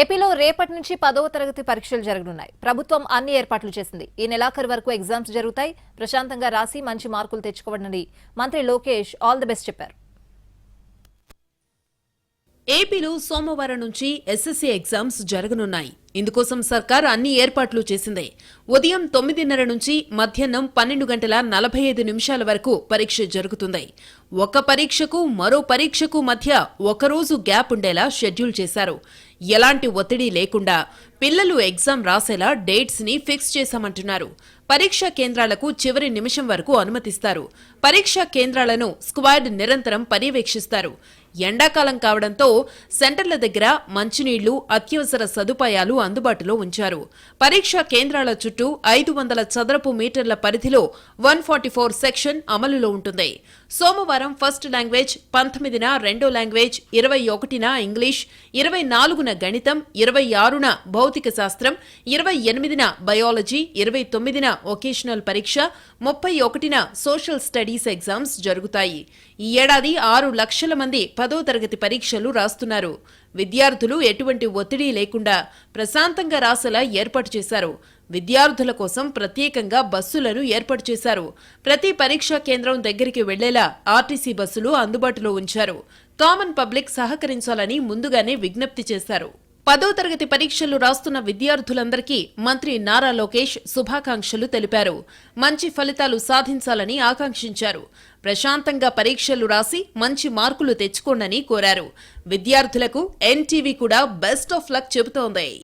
ఏపీలో రేపటి నుంచి పదవ తరగతి పరీక్షలు జరగనున్నాయి. ప్రభుత్వం అన్ని ఏర్పాట్లు చేసింది. ఈ నెలాఖరు వరకు ఎగ్జామ్స్ జరుగుతాయి. ప్రశాంతంగా రాసి మంచి మార్కులు తెచ్చుకోవడని మంత్రి లోకేష్ ఆల్ ది బెస్ట్ చెప్పారు. ఏపీలో సోమవారం నుంచి ఎస్ఎస్సీ ఎగ్జామ్స్ జరగనున్నాయి. ఇందుకోసం సర్కార్ అన్ని ఏర్పాట్లు చేసింది. ఉదయం తొమ్మిదిన్నర నుంచి మధ్యాహ్నం పన్నెండు గంటల నలభై ఐదు నిమిషాల వరకు పరీక్ష జరుగుతుంది. ఒక పరీక్షకు మరో పరీక్షకు మధ్య ఒకరోజు గ్యాప్ ఉండేలా షెడ్యూల్ చేశారు. ఎలాంటి ఒత్తిడి లేకుండా పిల్లలు ఎగ్జామ్ రాసేలా డేట్స్ని ఫిక్స్ చేశామంటున్నారు. పరీక్షా కేంద్రాలకు చివరి నిమిషం వరకు అనుమతిస్తారు. పరీక్షా కేంద్రాలను స్క్వాడ్ నిరంతరం పర్యవేక్షిస్తారు. ఎండాకాలం కావడంతో సెంటర్ల దగ్గర మంచినీళ్ళు అత్యవసర సదుపాయాలు అందుబాటులో ఉంచారు. పరీక్షా కేంద్రాల చుట్టూ ఐదు వందల చదరపు మీటర్ల పరిధిలో వన్ ఫార్టీ ఫోర్ సెక్షన్ అమలులో ఉంటుంది. సోమవారం ఫస్ట్ లాంగ్వేజ్ పంతొమ్మిదిన రెండో లాంగ్వేజ్ ఇరవై ఒకటిన ఇంగ్లీష్ ఇరవై నాలుగున గణితం ఇరవై ఆరున భౌతిక శాస్త్రం ఇరవై ఎనిమిదిన బయాలజీ ఇరవై తొమ్మిదిన వొకేషనల్ పరీక్ష ముప్పై ఒకటిన సోషల్ స్టడీస్ ఎగ్జామ్స్ జరుగుతాయి. ఈ ఏడాది ఆరు లక్షల మంది పదో తరగతి పరీక్షలు రాస్తున్నారు. విద్యార్థులు ఎటువంటి ఒత్తిడి లేకుండా ప్రశాంతంగా రాసేలా ఏర్పాటు చేశారు. విద్యార్థుల కోసం ప్రత్యేకంగా బస్సులను ఏర్పాటు చేశారు. ప్రతి పరీక్షా కేంద్రం దగ్గరికి వెళ్ళేలా ఆర్టీసీ బస్సులు అందుబాటులో ఉంచారు. కామన్ పబ్లిక్ సహకరించాలని ముందుగానే విజ్ఞప్తి చేశారు. పదో తరగతి పరీక్షలు రాస్తున్న విద్యార్థులందరికీ మంత్రి నారా లోకేష్ శుభాకాంక్షలు తెలిపారు. మంచి ఫలితాలు సాధించాలని ఆకాంక్షించారు. ప్రశాంతంగా పరీక్షలు రాసి మంచి మార్కులు తెచ్చుకోండని కోరారు. విద్యార్థులకు ఎన్టీవీ కూడా బెస్ట్ ఆఫ్ లక్ చెబుతోంది.